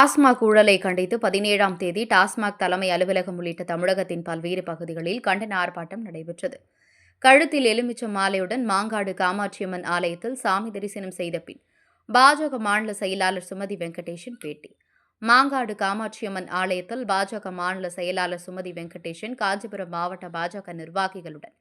டாஸ்மாக் ஊழலை கண்டித்து பதினேழாம் தேதி டாஸ்மாக் தலைமை அலுவலகம் உள்ளிட்ட தமிழகத்தின் பல்வேறு பகுதிகளில் கண்டன ஆர்ப்பாட்டம் நடைபெற்றது. கழுத்தில் எலுமிச்சம் மாலையுடன் மாங்காடு காமாட்சியம்மன் ஆலயத்தில் சாமி தரிசனம் செய்த பின் பாஜக மாநில செயலாளர் சுமதி வெங்கடேஷன் பேட்டி. மாங்காடு காமாட்சியம்மன் ஆலயத்தில் பாஜக மாநில செயலாளர் சுமதி வெங்கடேஷன் காஞ்சிபுரம் மாவட்ட பாஜக நிர்வாகிகளுடன்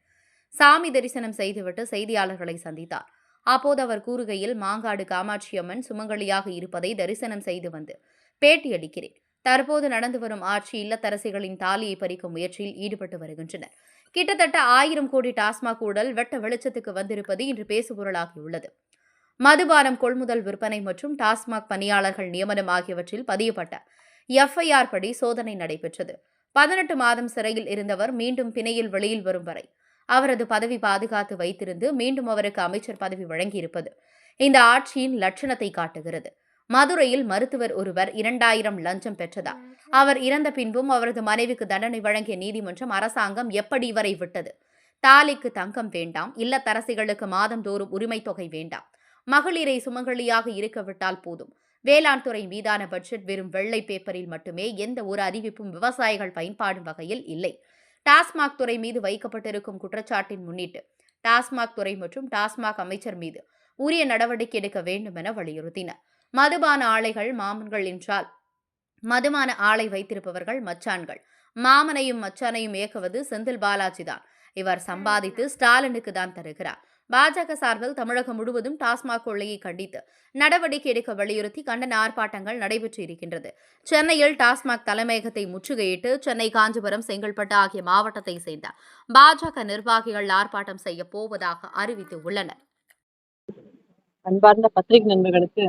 சாமி தரிசனம் செய்துவிட்டு செய்தியாளர்களை சந்தித்தார். அப்போது அவர் கூறுகையில் மாங்காடு காமாட்சியம்மன் சுமங்கலியாக இருப்பதை தரிசனம் செய்து வந்து பேட்டியளிக்கிறேன் தற்போது நடந்து வரும் ஆட்சி இல்லத்தரசிகளின் தாலியை பறிக்கும் முயற்சியில் ஈடுபட்டு வருகின்றனர். கிட்டத்தட்ட ஆயிரம் கோடி டாஸ்மாக் ஊழல் வெட்ட வெளிச்சத்துக்கு வந்திருப்பது இன்று பேசுபொருளாகியுள்ளது. மதுபானம் கொள்முதல் விற்பனை மற்றும் டாஸ்மாக் பணியாளர்கள் நியமனம் ஆகியவற்றில் பதியப்பட்ட எஃப்ஐஆர் படி சோதனை நடைபெற்றது. பதினெட்டு மாதம் சிறையில் இருந்தவர் மீண்டும் பிணையில் வெளியில் வரும் வரை அவரது பதவி பாதுகாத்து வைத்திருந்து மீண்டும் அவருக்கு அமைச்சர் பதவி வழங்கியிருப்பது இந்த ஆட்சியின் லட்சணத்தை காட்டுகிறது. மதுரையில் மருத்துவர் ஒருவர் இரண்டாயிரம் லஞ்சம் பெற்றதா? அவர் இறந்த பின்பும் அவரது மனைவிக்கு தண்டனை வழங்கிய நீதிமன்றம் அரசாங்கம் எப்படி இவரை விட்டது? தாலிக்கு தங்கம் வேண்டாம் இல்லத்தரசிகளுக்கு மாதந்தோறும் உரிமை தொகை வேண்டாம். மகளிரை சுமங்கலியாக இருக்க விட்டால் போதும். வேளாண் துறை மீதான பட்ஜெட் வெறும் வெள்ளை பேப்பரில் மட்டுமே எந்த ஒரு அறிவிப்பும் விவசாயிகள் பயன்பாடும் வகையில் இல்லை. டாஸ்மாக் துறை மீது வைக்கப்பட்டிருக்கும் குற்றச்சாட்டின் முன்னிட்டு டாஸ்மாக் துறை மற்றும் டாஸ்மாக் அமைச்சர் மீது உரிய நடவடிக்கை எடுக்க வேண்டும் என வலியுறுத்தினர். மதுபான ஆலைகள் மாமன்கள் என்றால் மதுபான ஆலை வைத்திருப்பவர்கள் மச்சான்கள். மாமனையும் மச்சானையும் இயக்குவது செந்தில் பாலாஜி தான். இவர் சம்பாதித்து ஸ்டாலினுக்கு தான் தருகிறார். பாஜக சார்பில் தமிழகம் முழுவதும் டாஸ்மாக் கொள்ளையை கண்டித்து நடவடிக்கை எடுக்க வலியுறுத்தி கண்டன ஆர்ப்பாட்டங்கள் நடைபெற்று இருக்கின்றது. சென்னையில் டாஸ்மாக் தலைமையகத்தை முற்றுகையிட்டு சென்னை காஞ்சிபுரம் செங்கல்பட்டு ஆகிய மாவட்டத்தை சேர்ந்த பாஜக நிர்வாகிகள் ஆர்ப்பாட்டம் செய்ய போவதாக அறிவித்து உள்ளனர். அன்பார்ந்த பத்திரிகை நண்பர்களுக்கு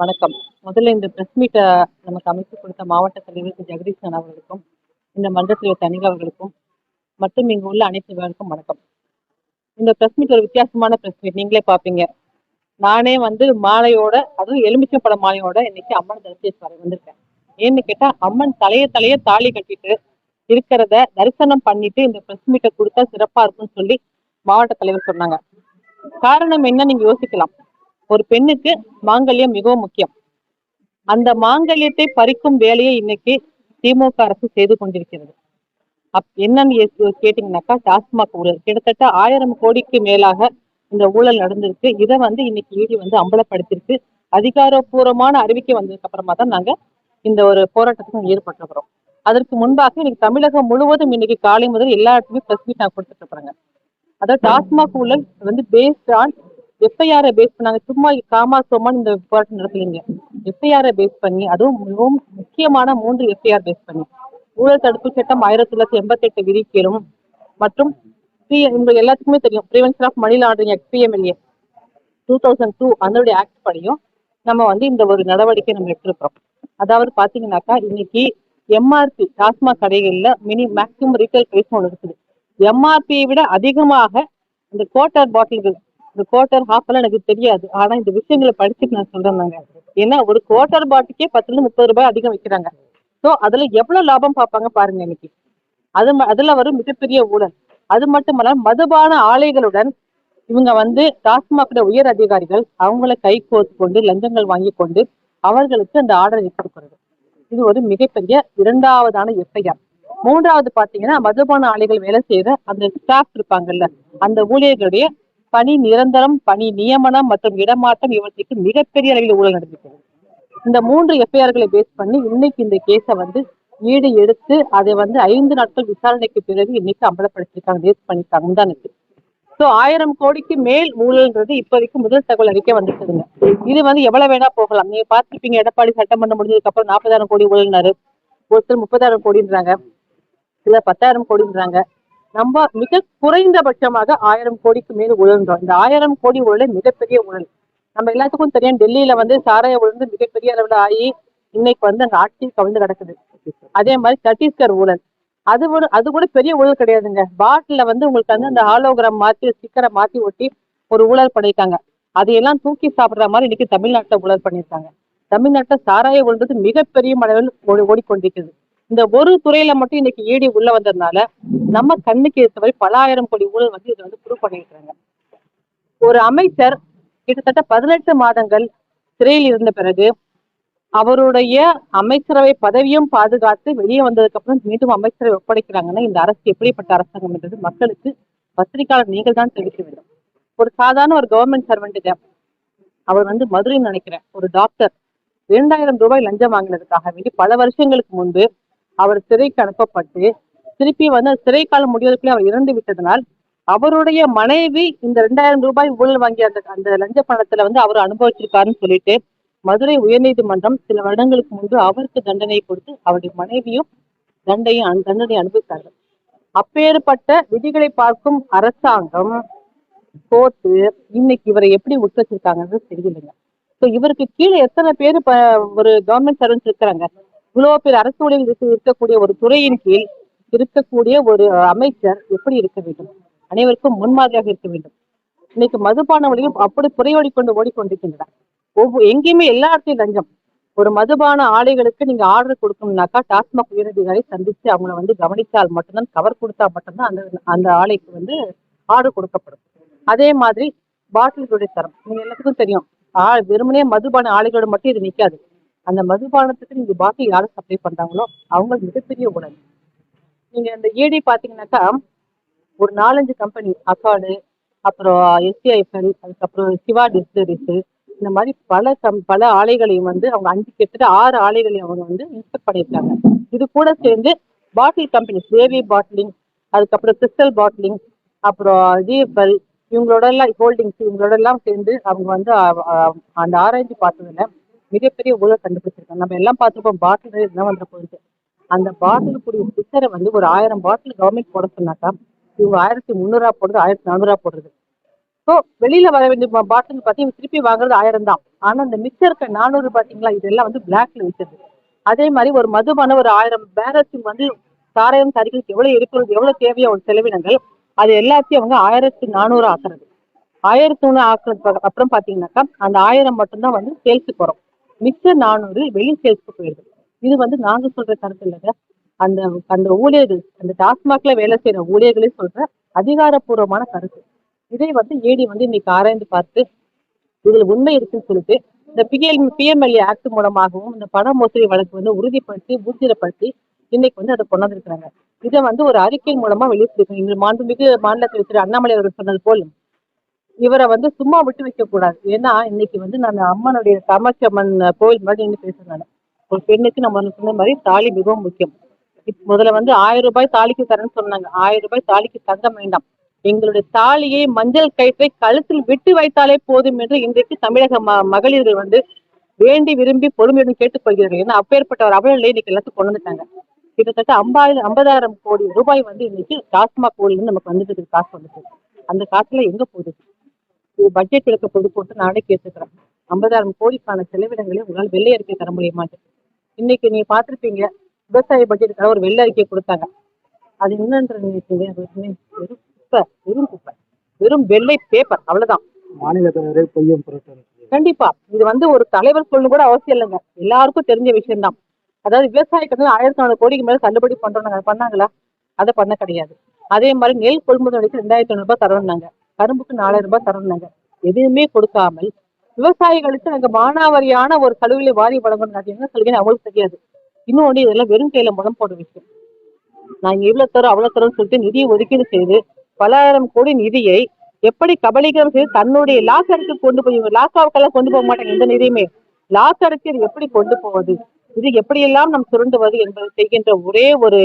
வணக்கம். முதல்ல இந்த பிரஸ் மீட்டை நமக்கு அமைத்து கொடுத்த மாவட்ட தலைவர் திரு. ஜெகதீசன் அவர்களுக்கும் இந்த மன்ற தனிக அவர்களுக்கும் மற்றும் இங்கு உள்ள அனைத்து பேருக்கும் வணக்கம். இந்த பிரஸ் மீட் ஒரு வித்தியாசமான பிரஸ் மீட் நீங்களே பார்ப்பீங்க. நானே வந்து மாலையோட அதுவும் எலுமிச்சப்பட மாலையோட இன்னைக்கு அம்மன் தரிசேஸ்வரை வந்திருக்கேன். ஏன்னு கேட்டா அம்மன் தலைய தலைய தாலி கட்டிட்டு இருக்கிறத தரிசனம் பண்ணிட்டு இந்த பிரஸ் மீட்டை கொடுத்தா சிறப்பா இருக்கும்னு சொல்லி மாவட்ட தலைவர் சொன்னாங்க. காரணம் என்ன? நீங்க யோசிக்கலாம். ஒரு பெண்ணுக்கு மாங்கல்யம் மிகவும் முக்கியம். அந்த மாங்கல்யத்தை பறிக்கும் வேலையை இன்னைக்கு திமுக அரசு செய்து கொண்டிருக்கிறது. அப் என்னன்னு கேட்டீங்கன்னாக்கா டாஸ்மாக் ஊழல். கிட்டத்தட்ட ஆயிரம் கோடிக்கு மேலாக இந்த ஊழல் நடந்திருக்கு. இதை வந்து இன்னைக்கு ஈடி வந்து அம்பலப்படுத்திருக்கு அதிகாரப்பூர்வமான அறிவிக்கை வந்ததுக்கு அப்புறமா தான் நாங்க இந்த ஒரு போராட்டத்துக்கு ஈடுபட்டிருக்கிறோம். அதற்கு முன்பாக இன்னைக்கு தமிழகம் முழுவதும் இன்னைக்கு காலை முதல் எல்லா இடத்துலயும் பிரஸ் மீட் நான் கொடுத்துட்டு இருக்கிறேங்க. அதாவது டாஸ்மாக் ஊழல் வந்து பேஸ்ட் ஆன் எஃப்ஐஆர் பேஸ் பண்ணாங்க. சும்மா காமா சோமான்னு இந்த போராட்டம் நடத்தலைங்க எஃப்ஐஆர் பேஸ் பண்ணி அதுவும் மிகவும் முக்கியமான மூன்று எஃப்ஐஆர் பேஸ் பண்ணி. ஊழல் தடுப்பு சட்டம் ஆயிரத்தி தொள்ளாயிரத்தி எண்பத்தி எட்டு விதிக்கலும் மற்றும் உங்களுக்கு எல்லாத்துக்குமே தெரியும். Prevention of money laundering act PMLA two thousand two அதனுடைய ஆக்ட் படியும் நம்ம வந்து இந்த ஒரு நடவடிக்கை நம்ம எடுத்திருக்கிறோம். அதாவது பாத்தீங்கன்னாக்கா இன்னைக்கு எம்ஆர்பி டாஸ்மாக் கடைகள்ல மினி மேக்சிமம் ரீட்டைல் பிரைஸ் ஒன்று இருக்குது. எம்ஆர்பியை விட அதிகமாக இந்த குவார்டர் பாட்டில்கள் இந்த குவார்டர் ஹாஃப் எல்லாம் எனக்கு தெரியாது. ஆனா இந்த விஷயங்களை படிச்சுட்டு நான் சொல்றேன் நாங்க ஏன்னா ஒரு குவார்டர் பாட்டுக்கே பத்துல இருந்து முப்பது ரூபாய் அதிகம் வைக்கிறாங்க. ஸோ அதுல எவ்வளவு லாபம் பார்ப்பாங்க பாருங்க இன்னைக்கு. அது அதுல வரும் மிகப்பெரிய ஊழல். அது மட்டுமல்ல மதுபான ஆலைகளுடன் இவங்க வந்து டாஸ்மாக் உயர் அதிகாரிகள் அவங்கள கை கோர்த்து கொண்டு லஞ்சங்கள் வாங்கி கொண்டு அவர்களுக்கு அந்த ஆர்டரை கொடுக்கிறது இது ஒரு மிகப்பெரிய இரண்டாவதான எஃப்ஐஆர். மூன்றாவது பாத்தீங்கன்னா மதுபான ஆலைகள் வேலை செய்யற அந்த ஸ்டாஃப் இருப்பாங்கல்ல அந்த ஊழியர்களுடைய பணி நிரந்தரம் பணி நியமனம் மற்றும் இடமாற்றம் இவற்றுக்கு மிகப்பெரிய அளவில் ஊழல் நடந்திருக்கிறது. இந்த மூன்று எஃப்ஐஆர்களை பேஸ் பண்ணி இன்னைக்கு இந்த கேஸை வந்து ஈடு எடுத்து அதை வந்து ஐந்து நாட்கள் விசாரணைக்கு பிறகு இன்னைக்கு அம்பலப்படுத்திருக்காங்க பேஸ் பண்ணிருக்காங்க இருக்கு ஸோ ஆயிரம் கோடிக்கு மேல் ஊழல்ன்றது இப்போதைக்கு முதல் தகவல் அறிக்கை வந்துருக்குதுங்க. இது வந்து எவ்வளவு வேணா போகலாம். நீங்க பார்த்துருப்பீங்க எடப்பாடி சட்டமன்றம் முடிஞ்சதுக்கு அப்புறம் நாற்பதாயிரம் கோடி ஊழல்னாரு. ஒருத்தர் முப்பதாயிரம் கோடின்றாங்க. சில பத்தாயிரம் கோடின்றாங்க. நம்ம மிக குறைந்தபட்சமாக ஆயிரம் கோடிக்கு மேல் உழந்தோம் இந்த ஆயிரம் கோடி உழல மிகப்பெரிய உழல். நம்ம எல்லாத்துக்கும் தெரியும் டெல்லியில வந்து சாராய உழந்து மிகப்பெரிய அளவுல ஆகி இன்னைக்கு வந்து அங்க ஆட்சி கவிழ்ந்து கிடக்குது. அதே மாதிரி சத்தீஸ்கர் ஊழல் அது ஒரு அது கூட பெரிய ஊழல் கிடையாதுங்க. பாட்டில வந்து உங்களுக்கு வந்து அந்த ஹாலோகிராம் மாத்தி ஸ்டிக்கரை மாத்தி ஒட்டி ஒரு ஊழல் பண்ணிருக்காங்க. அதையெல்லாம் தூக்கி சாப்பிடுற மாதிரி இன்னைக்கு தமிழ்நாட்டில் ஊழல் பண்ணிருக்காங்க. தமிழ்நாட்டில் சாராய ஊழல்ன்றது மிகப்பெரிய அளவில் ஓடி ஓடிக்கொண்டிருக்குது. இந்த ஒரு துறையில மட்டும் இன்னைக்கு ஈடி உள்ள வந்ததுனால நம்ம கண்ணுக்கு ஏற்றவரை பல ஆயிரம் கோடி ஊழல் வந்து இதை வந்து ப்ரூவ் பண்ணிருக்காங்க ஒரு அமைச்சர் கிட்டத்தட்ட பதினெட்டு மாதங்கள் சிறையில் இருந்த பிறகு அவருடைய அமைச்சரவை பதவியும் பாதுகாத்து வெளியே வந்ததுக்கு அப்புறம் மீண்டும் அமைச்சரவை ஒப்படைக்கிறாங்கன்னா இந்த அரசு எப்படிப்பட்ட அரசாங்கம் என்றது மக்களுக்கு பத்திரிகையாளர் நீங்கள் தான் தெரிவிக்க வேண்டும். ஒரு சாதாரண ஒரு கவர்மெண்ட் சர்வெண்ட்டுக்கு அவர் வந்து மதுரைன்னு நினைக்கிறேன். ஒரு டாக்டர் இரண்டாயிரம் ரூபாய் லஞ்சம் வாங்கினதுக்காக வேண்டி பல வருஷங்களுக்கு முன்பு அவர் சிறைக்கு அனுப்பப்பட்டு திருப்பி வந்து சிறை காலம் முடிவதற்குள்ளே அவர் இறந்து விட்டதனால் அவருடைய மனைவி இந்த ரெண்டாயிரம் ரூபாய் ஊழல் வாங்கிய அந்த அந்த லஞ்ச பணத்துல வந்து அவர் அனுபவிச்சிருக்காருன்னு சொல்லிட்டு மதுரை உயர்நீதிமன்றம் சில வருடங்களுக்கு முன்பு அவருக்கு தண்டனை கொடுத்து அவருடைய மனைவியும் தண்டையும் அந்த தண்டனை அனுபவித்தார்கள். அப்பேற்பட்ட விதிகளை பார்க்கும் அரசாங்கம் கோர்ட்டு இன்னைக்கு இவரை எப்படி உட்கச்சிருக்காங்கன்றது தெரியலைங்க ஸோ இவருக்கு கீழே எத்தனை பேர் ஒரு கவர்மெண்ட் சர்வன்ஸ் இருக்கிறாங்க? இவ்வளவு பேர் அரசு ஊழியர்கள் இருக்கக்கூடிய ஒரு துறையின் கீழ் இருக்கக்கூடிய ஒரு அமைச்சர் எப்படி இருக்க வேண்டும்? அனைவருக்கும் முன்மாதிரியாக இருக்க வேண்டும். இன்னைக்கு மதுபான வழியும் அப்படி புறையோடி கொண்டு ஓடிக்கொண்டிருக்கின்றன. ஒவ்வொரு எங்கேயுமே எல்லா இடத்தையும் லஞ்சம் ஒரு மதுபான ஆலைகளுக்கு நீங்க ஆர்டர் கொடுக்கணும்னாக்கா டாஸ்மாக் உயரதிகாரி சந்திச்சு அவங்கள வந்து கவனித்தால் மட்டும்தான் கவர் கொடுத்தா மட்டும்தான் அந்த அந்த ஆலைக்கு வந்து ஆர்டர் கொடுக்கப்படும். அதே மாதிரி பாட்டில்களுடைய தரம். நீங்க எல்லாத்துக்கும் தெரியும். ஆ வெறுமனே மதுபான ஆலைகளோட மட்டும் இது நிக்காது. அந்த மதுபானத்துக்கு நீங்க பாட்டில் யாரும் சப்ளை பண்றாங்களோ அவங்க மிகப்பெரிய உணவு. நீங்க இந்த ஏடி பாத்தீங்கன்னாக்கா ஒரு நாலஞ்சு கம்பெனி அக்காடு அப்புறம் எஸ்டிஐஎஃப்எல் அதுக்கப்புறம் சிவா டிஸ்டரிஸ் இந்த மாதிரி பல கம் பல ஆலைகளையும் வந்து அவங்க அஞ்சு கிட்டத்தட்ட ஆறு ஆலைகளையும் அவங்க வந்து இன்ஸ்பெக்ட் பண்ணியிருக்காங்க. இது கூட சேர்ந்து பாட்டில் கம்பெனி தேவி பாட்டிலிங் அதுக்கப்புறம் கிறிஸ்டல் பாட்டிலிங் அப்புறம் ஜிஎஃப்எல் இவங்களோட எல்லாம் ஹோல்டிங்ஸ் இவங்களோட எல்லாம் சேர்ந்து அவங்க வந்து அந்த ஆராய்ச்சி பார்த்ததுல மிகப்பெரிய ஊழல் கண்டுபிடிச்சிருக்காங்க. நம்ம எல்லாம் பார்த்துருப்போம் பாட்டில் என்ன வந்துட போயிருக்கு? அந்த பாட்டிலுக்குரிய ஸ்டிக்கரை வந்து ஒரு ஆயிரம் பாட்டில் கவர்மெண்ட் போட சொன்னாக்கா இவங்க ஆயிரத்தி முந்நூறுரூவா போடுறது ஆயிரத்தி நானூறுரூவா போடுறது. ஸோ வெளியில வர வேண்டிய பாட்டில் பார்த்தீங்கன்னா திருப்பி வாங்குறது ஆயிரம் தான். ஆனா அந்த மிச்சம் இருக்க நானூறு பாத்தீங்களா? இதெல்லாம் வந்து பிளாக்ல விற்கிறது அதே மாதிரி ஒரு மதுபான ஒரு ஆயிரம் பேரத்துக்கு வந்து சாராயம் தறிகளுக்கு எவ்வளவு இருக்கிறது எவ்வளவு தேவையோ ஒரு செலவினங்கள் அது எல்லாத்தையும் அவங்க ஆயிரத்தி நானூறு ஆக்குறது. ஆயிரத்தி ஒண்ணு ஆக்குறதுக்கு அப்புறம் பாத்தீங்கன்னாக்கா அந்த ஆயிரம் மட்டும்தான் வந்து சேல்ஸுக்கு வரும். மிச்ச நானூறு வெளி சேல்ஸ்க்கு போயிடுது இது வந்து நாங்க சொல்ற கருத்து இல்லைங்க. அந்த அந்த ஊழியர்கள் அந்த டாஸ்மாக்ல வேலை செய்யற ஊழியர்களே சொல்ற அதிகாரப்பூர்வமான கருத்து. இதை வந்து ஏடி வந்து இன்னைக்கு ஆராய்ந்து பார்த்து இதுல உண்மை இருக்குன்னு சொல்லிட்டு இந்த பிஎல் பிஎம்எல்ஏ ஆக்ட் மூலமாகவும் இந்த பண மோசடி வழக்கு வந்து உறுதிப்படுத்தி ஊர்ஜிதப்படுத்தி இன்னைக்கு வந்து அதை கொண்டு வந்திருக்கிறாங்க. இதை வந்து ஒரு அறிக்கை மூலமா வெளியிட்டிருக்கோம். இன்று மாண்புமிகு மாநிலத்தில் திரு அண்ணாமலை அவர்கள் சொன்னது போல் இவரை வந்து சும்மா விட்டு வைக்க கூடாது ஏன்னா இன்னைக்கு வந்து நான் அம்மனுடைய காமாட்சி அம்மன் கோவில் முன்னாடி நின்று பேசுறேன் ஒரு பெண்ணுக்கு நம்ம சொன்ன மாதிரி தாலி மிகவும் முக்கியம். முதல்ல வந்து ஆயிரம் ரூபாய் தாலிக்கு தரேன்னு சொன்னாங்க. ஆயிரம் ரூபாய் தாலிக்கு தங்க வேண்டாம். எங்களுடைய தாலியை மஞ்சள் கயிற்றை கழுத்தில் விட்டு வைத்தாலே போதும் என்று இன்றைக்கு தமிழக ம மகளிர்கள் வந்து வேண்டி விரும்பி பொறுமையுடன் கேட்டுக்கொள்கிறார்கள் ஏன்னா அப்பேற்பட்ட ஒரு அவல இன்னைக்கு எல்லாத்தையும் கொண்டு வந்துட்டாங்க. கிட்டத்தட்ட ஐம்பதாயிரம் ஐம்பதாயிரம் கோடி ரூபாய் வந்து இன்னைக்கு டாஸ்மாக் கோயிலுன்னு நமக்கு வந்துட்டு காசு வந்துட்டு. அந்த காசுல எங்க போகுது? இது பட்ஜெட் பொது போட்டு நானே கேட்டுக்கிறேன். ஐம்பதாயிரம் கோடிக்கான செலவினங்களை உங்களால் வெள்ளை அறிக்கை தர முடியுமான்னு இன்னைக்கு நீங்க பார்த்திருப்பீங்க விவசாய பட்ஜெட்டுக்காக ஒரு வெள்ளை அறிக்கை கொடுத்தாங்க. அது என்னன்ற நினைச்சீங்க வெறும் குப்பை வெறும் குப்பை. வெறும் வெள்ளை பேப்பர் அவ்வளவுதான். மாநில தலைவரே பொய்யும் கண்டிப்பா. இது வந்து ஒரு தலைவர் சொல்லணும் கூட அவசியம் இல்லைங்க. எல்லாருக்கும் தெரிஞ்ச விஷயம்தான். அதாவது விவசாயிக்கு ஆயிரத்தி நானூறு கோடிக்கு மேல தள்ளுபடி பண்றோம் பண்ணாங்களா? அதை பண்ண கிடையாது. அதே மாதிரி நெல் கொள்முதலுக்கு ரெண்டாயிரத்தி ஐநூறு ரூபாய் தரணும்னாங்க கரும்புக்கு நாலாயிரம் ரூபாய் தரணுங்க எதுவுமே கொடுக்காமல் விவசாயிகளுக்கு நாங்க மானாவாரியான ஒரு சலுகைகளை வாரி வழங்கணும் என்ன சலுகை அவங்களுக்கு தெரியாது. இன்னொன்று இதெல்லாம் வெறும் கையில முடம் போட விஷயம் நாங்க இவ்வளவு தரோம் அவ்வளவு தரோம்னு சொல்லிட்டு நிதியை ஒதுக்கீடு செய்து பலாயிரம் கோடி நிதியை எப்படி கபலீகரம் செய்து தன்னுடைய லாக்கருக்கு கொண்டு போய் லாக்காவுக்கெல்லாம் கொண்டு போக மாட்டாங்க எந்த நிதியுமே. லாக்கருக்கு இது எப்படி கொண்டு போவது? இது எப்படியெல்லாம் நாம் சுருண்டுவது என்பதை செய்கின்ற ஒரே ஒரு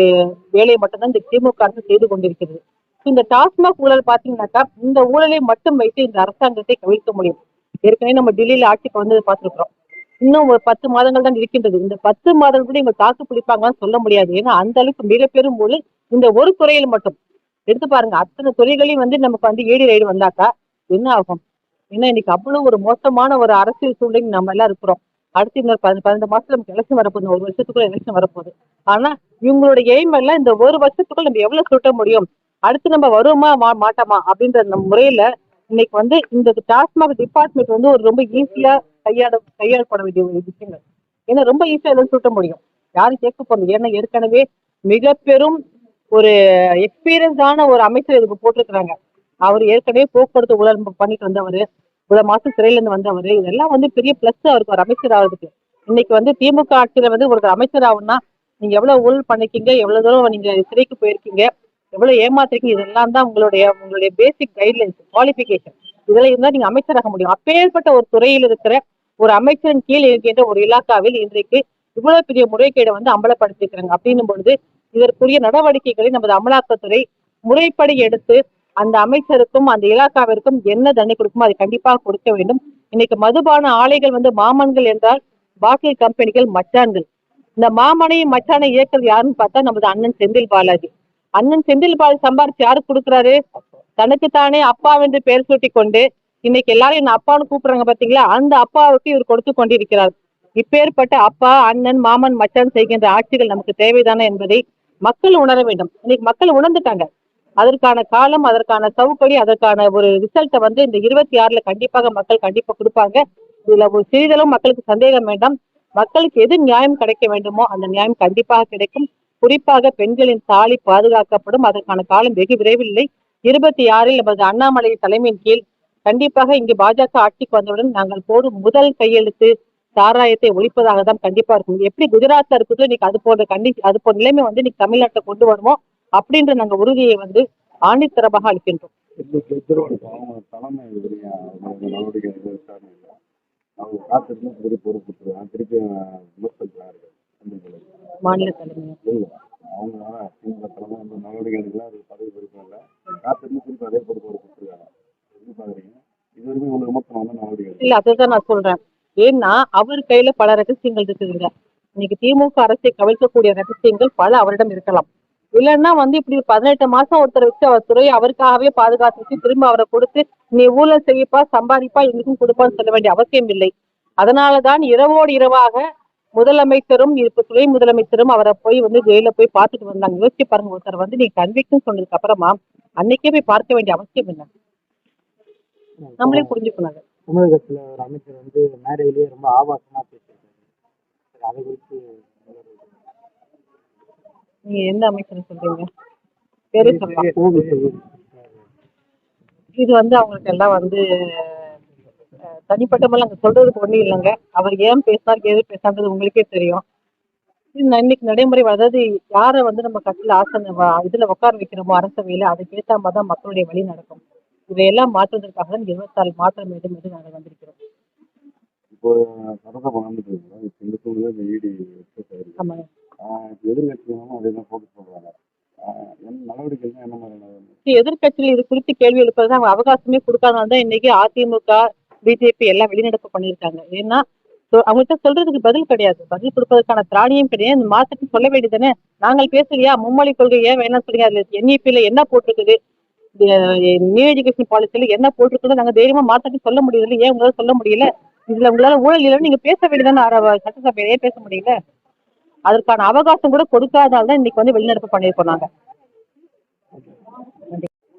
வேலையை மட்டும்தான் இந்த திமுக அரசு செய்து கொண்டிருக்கிறது. இந்த டாஸ்மாக் ஊழல் பாத்தீங்கன்னாக்கா இந்த ஊழலை மட்டும் வைத்து இந்த அரசாங்கத்தை கவிழ்க்க முடியும். ஏற்கனவே நம்ம டெல்லியில ஆட்சிக்கு வந்து பார்த்திருக்கிறோம். இன்னும் ஒரு பத்து மாதங்கள் தான் இருக்கின்றது. இந்த பத்து மாதங்கள் கூட இவங்க தாக்கு பிடிப்பாங்கன்னு சொல்ல முடியாது. ஏன்னா அந்த அளவுக்கு மிகப்பெரும் ஊழல் இந்த ஒரு துறையில் மட்டும். எடுத்து பாருங்க அத்தனை துறைகளையும் வந்து நமக்கு வந்து ஏடி ரைடு வந்தாக்கா என்ன ஆகும்? ஏன்னா இன்னைக்கு அவ்வளவு ஒரு மோசமான ஒரு அரசியல் சூழ்நிலை நம்ம எல்லாம் இருக்கிறோம். அடுத்து இன்னொரு பன்னெண்டு மாசத்துல நமக்கு எலெக்ஷன் வரப்போகுது. ஒரு வருஷத்துக்குள்ள எலெக்ஷன் வரப்போகுது. ஆனா இவங்களோட எய்ம் எல்லாம் இந்த ஒரு வருஷத்துக்குள்ள நம்ம எவ்வளவு சுட்ட முடியும்? அடுத்து நம்ம வருவோமா மா- மாட்டோமா அப்படின்ற நம்ம முறையில இன்னைக்கு வந்து இந்த டாஸ்மாக் டிபார்ட்மெண்ட் வந்து ஒரு ரொம்ப ஈஸியா கையாட கையாளப்பட வேண்டிய ஒரு விஷயங்கள். ஏன்னா ரொம்ப ஈஸியா எல்லாம் சுட்ட முடியும். யாரும் கேட்க போறது ஏன்னா ஏற்கனவே மிக பெரும் ஒரு எக்ஸ்பீரியன்ஸான ஒரு அமைச்சர் இதுக்கு போட்டிருக்கிறாங்க. அவர் ஏற்கனவே போக்குவரத்து ஊழல் பண்ணிட்டு வந்தவர் இவ்வளவு மாசம் சிறையில இருந்து வந்தவர் இதெல்லாம் வந்து பெரிய பிளஸ் அவருக்கு ஒரு அமைச்சர் ஆகிறதுக்கு. இன்னைக்கு வந்து திமுக ஆட்சியில வந்து ஒரு அமைச்சர் ஆகும்னா நீங்க எவ்வளவு ஊழல் பண்ணிருக்கீங்க எவ்வளவு தூரம் நீங்க சிறைக்கு போயிருக்கீங்க எவ்வளவு ஏமாத்திருக்கீங்க? இதெல்லாம் தான் உங்களுடைய உங்களுடைய பேசிக் கைட்லைன்ஸ் குவாலிபிகேஷன் இதெல்லாம் இருந்தா நீங்க அமைச்சராக முடியும். அப்பேற்பட்ட ஒரு துறையில் இருக்கிற ஒரு அமைச்சரின் கீழ் இருக்கின்ற ஒரு இலாக்காவில் இன்றைக்கு இவ்வளவு பெரிய முறைகேடை வந்து அம்பலப்படுத்திருக்கிறாங்க அப்படின்னும் பொழுது இதற்குரிய நடவடிக்கைகளை நமது அமலாக்கத்துறை முறைப்படி எடுத்து அந்த அமைச்சருக்கும் அந்த இலாக்காவிற்கும் என்ன தண்டனை கொடுக்குமோ அதை கண்டிப்பாக கொடுக்க வேண்டும். இன்னைக்கு மதுபான ஆலைகள் வந்து மாமன்கள் என்றால் பாட்டில் கம்பெனிகள் மச்சான்கள். இந்த மாமனையும் மச்சானை இயக்கிறது யாருன்னு பார்த்தா நமது அண்ணன் செந்தில் பாலாஜி. அண்ணன் செந்தில் பால் சம்பாரிச்சு யாரு கொடுக்குறாரு? தனக்குத்தானே அப்பாவென்று பெயர் சூட்டி கொண்டு இன்னைக்கு எல்லாரும் என்ன அப்பான்னு கூப்பிடுறாங்க பாத்தீங்களா? அந்த அப்பாவுக்கு இவர் கொடுத்து கொண்டிருக்கிறார். இப்பேற்பட்ட அப்பா அண்ணன் மாமன் மச்சான் செய்கின்ற ஆட்சிகள் நமக்கு தேவைதானே என்பதை மக்கள் உணர வேண்டும். இன்னைக்கு மக்கள் உணர்ந்துட்டாங்க. அதற்கான காலம் அதற்கான சவுப்படி அதற்கான ஒரு ரிசல்ட்டை வந்து இந்த இருபத்தி ஆறுல கண்டிப்பாக மக்கள் கண்டிப்பா கொடுப்பாங்க. இதுல ஒரு சிறிதளவு மக்களுக்கு சந்தேகம் வேண்டாம். மக்களுக்கு எது நியாயம் கிடைக்க வேண்டுமோ அந்த நியாயம் கண்டிப்பாக கிடைக்கும். குறிப்பாக பெண்களின் தாலி பாதுகாக்கப்படும். அதற்கான காலம் வெகு விரைவில் இல்லை இருபத்தி ஆறில் நமது அண்ணாமலை தலைமையின் கீழ் கண்டிப்பாக இங்கு பாஜக ஆட்சிக்கு வந்தவுடன் நாங்கள் போடும் முதல் கையெழுத்து சாராயத்தை ஒழிப்பதாக தான் கண்டிப்பா இருக்கும். எப்படி குஜராத்ல இருக்குதோ இன்னைக்கு அது போன்ற கண்டி அது போன்ற நிலைமை வந்து இன்னைக்கு தமிழ்நாட்டை கொண்டு வருவோம் அப்படின்ற நாங்க உறுதியை வந்து ஆணித்தரமாக அளிக்கின்றோம். நடவடிக்கை எதுவும் விசாரணை இல்லை அவங்க காத்திருந்து திருப்பி பொறுப்பு திருப்பி விமர்சனம் மாநில தலைமை இல்லை அவங்க திமுக தலைமை அந்த நடவடிக்கை எடுக்கல அது பதவி பொறுப்பு இல்லை காத்திருந்து திருப்பி அதே பொறுப்பு கொடுத்துருக்காங்க எப்படி பாக்குறீங்க இது வரைக்கும் இவ்வளவு விமர்சனம் வந்து நடவடிக்கை எடுக்கல. இல்ல அதுதான் நான் சொல்றேன். ஏன்னா அவர் கையில பல ரகசியங்கள் இருக்குதுங்க இன்னைக்கு திமுக அரசை கவிழ்க்கக்கூடிய ரகசியங்கள் பல அவரிடம் இருக்கலாம். இல்லைன்னா வந்து இப்படி பதினெட்டு மாசம் ஒருத்தர் வச்சு அவர் துறையை அவருக்காகவே பாதுகாத்து வச்சு திரும்ப அவரை கொடுத்து நீ ஊழல் செய்யப்பா சம்பாதிப்பா எங்களுக்கும் கொடுப்பான்னு சொல்ல வேண்டிய அவசியம் இல்லை. அதனாலதான் இரவோடு இரவாக முதலமைச்சரும் இப்ப துணை முதலமைச்சரும் அவரை போய் வந்து ஜெயில போய் பார்த்துட்டு வந்தாங்க. யோசிச்சு பாருங்க ஒருத்தர் வந்து நீ கன்விக்ஷன் சொன்னதுக்கு அப்புறமா அன்னைக்கே போய் பார்க்க வேண்டிய அவசியம் இல்லை. நம்மளே புரிஞ்சுக்கணும். தமிழகத்துல ஒரு அமைச்சர் வந்து மேடையிலேயே ரொம்ப ஆபாசமா பேசியிருக்காரு. அதை குறித்து நீங்க எந்த அமைச்சர் சொல்றீங்க? பேரே சொல்லலாம். இது வந்து அவங்களுக்கு எல்லாம் வந்து தனிப்பட்ட முறையில் அங்க சொல்றதுக்கு ஒண்ணும் இல்லைங்க. அவர் ஏன் பேசினார் எது பேசான்றது உங்களுக்கே தெரியும். இன்னைக்கு நடைமுறை அதாவது யாரை வந்து நம்ம கட்டில ஆசன இதுல உட்கார வைக்கிறோமோ அரசவையில அதுக்கு ஏற்ற மாதிரி தான் மக்களுடைய வழி நடக்கும். இதையெல்லாம் மாற்றுவதற்காக தான் இருபத்தாறு மாற்றம் வேண்டும் என்று நாங்கள் வந்திருக்கிறோம்? எதிர்கட்சியில் இது குறித்து கேள்வி எழுப்புறது அவங்க அவகாசமே கொடுக்காதனால தான் இன்னைக்கு அதிமுக பிஜேபி எல்லாம் வெளிநடப்பு பண்ணியிருக்காங்க. ஏன்னா அவங்கள்ட்ட சொல்றதுக்கு பதில் கிடையாது. பதில் கொடுப்பதற்கான திராணியும் கிடையாது. இந்த மாசத்துக்கு சொல்ல வேண்டியதுன்னு நாங்கள் பேசலையா மும்மொழி கொள்கை ஏன் வேணாம் சொல்லுங்க அதுல என்இபில என்ன போட்டிருக்குது? நியூ எஜுகேஷன் பாலிசியில என்ன போட்டிருக்குது நாங்க தைரியமா மாசத்துக்கு சொல்ல முடியல ஏன் உங்களால சொல்ல முடியல? இதுல உங்களால ஊழல் இல்லைன்னு நீங்க பேச வேண்டியதானே ஆற- சட்டசபையில ஏன் பேச முடியல. அதற்கான அவகாசம் கூட கொடுக்காதனால தான் இன்னைக்கு வந்து வெளிநடப்பு பண்ணியிருக்கோம் நாங்க.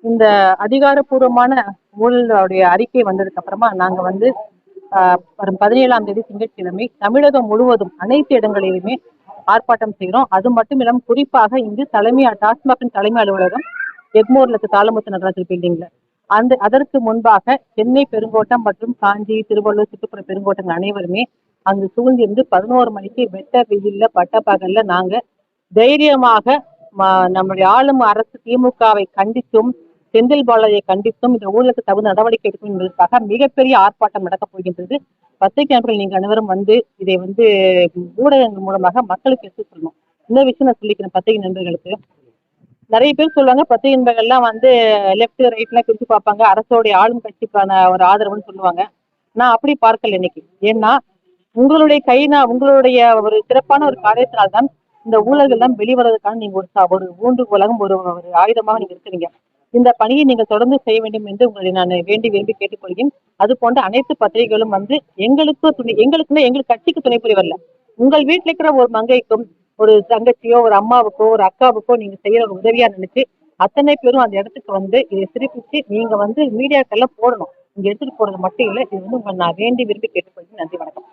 இந்த அதிகாரப்பூர்வமான ஊழலுடைய அறிக்கை வந்ததுக்கு அப்புறமா நாங்க வந்து ஆஹ், வரும் பதினேழாம் தேதி திங்கட்கிழமை தமிழகம் முழுவதும் அனைத்து இடங்களிலுமே ஆர்ப்பாட்டம் செய்கிறோம் அது மட்டும் இல்லாமல் குறிப்பாக இங்கு தலைமை டாஸ்மாகின் தலைமை அலுவலகம் எக்மோர்ல இருக்கு தாளமுத்து நடராஜர் பில்டிங்ல அந்த அதற்கு முன்பாக சென்னை பெருங்கோட்டம் மற்றும் காஞ்சி திருவள்ளூர் சுற்றுப்புற பெருங்கோட்டங்கள் அனைவருமே அங்கு சூழ்ந்திருந்து பதினோரு மணிக்கு வெட்ட வெயில்ல பட்ட பகல்ல நாங்க தைரியமாக நம்முடைய ஆளும் அரசு திமுகவை கண்டித்தும் செந்தில் பாலாஜியை கண்டித்தும் இந்த ஊழலுக்கு தகுந்த நடவடிக்கை எடுக்கும் என்பதற்காக மிகப்பெரிய ஆர்ப்பாட்டம் நடக்கப் போகின்றது. பத்திரிகை நண்பர்கள் நீங்க அனைவரும் வந்து இதை வந்து ஊடகங்கள் மூலமாக மக்களுக்கு எடுத்து சொல்லணும். இன்னொரு விஷயம் நான் சொல்லிக்கிறேன். பத்திரிகை நண்பர்களுக்கு. நிறைய பேர் சொல்லுவாங்க பத்திரிகை நண்பர்கள்லாம் வந்து லெஃப்ட் ரைட்லாம் பிரிச்சு பார்ப்பாங்க. அரசோடைய ஆளும் கட்சிக்கான ஒரு ஆதரவுன்னு சொல்லுவாங்க. நான் அப்படி பார்க்கல இன்னைக்கு. ஏன்னா உங்களுடைய கைனா உங்களுடைய ஒரு சிறப்பான ஒரு காரியத்தினால்தான் இந்த ஊழல்கள் எல்லாம் வெளிவரதுக்கான நீங்க ஒரு ச- ஒரு ஊன்றுகோலாகவும் ஒரு ஒரு ஆயுதமாக நீங்க இருக்கிறீங்க. இந்த பணியை நீங்க தொடர்ந்து செய்ய வேண்டும் என்று உங்களை நான் வேண்டி விரும்பி கேட்டுக்கொள்கிறேன். அது போன்ற அனைத்து பத்திரிகைகளும் வந்து எங்களுக்கு துணை எங்களுக்குன்னா எங்களுக்கு கட்சிக்கு துணை புரியவில்லை உங்கள் வீட்டுல இருக்கிற ஒரு மங்கைக்கும் ஒரு தங்கச்சியோ ஒரு அம்மாவுக்கோ ஒரு அக்காவுக்கோ நீங்க செய்யற ஒரு உதவியா நினைச்சு அத்தனை பேரும் அந்த இடத்துக்கு வந்து இதை சிரிப்பிச்சு நீங்க வந்து மீடியாக்கெல்லாம் போடணும். இங்க எடுத்துட்டு போறது மட்டும் இல்ல இது வந்து உங்களை நான் வேண்டி விரும்பி கேட்டுக்கொள்கிறேன். நன்றி வணக்கம்.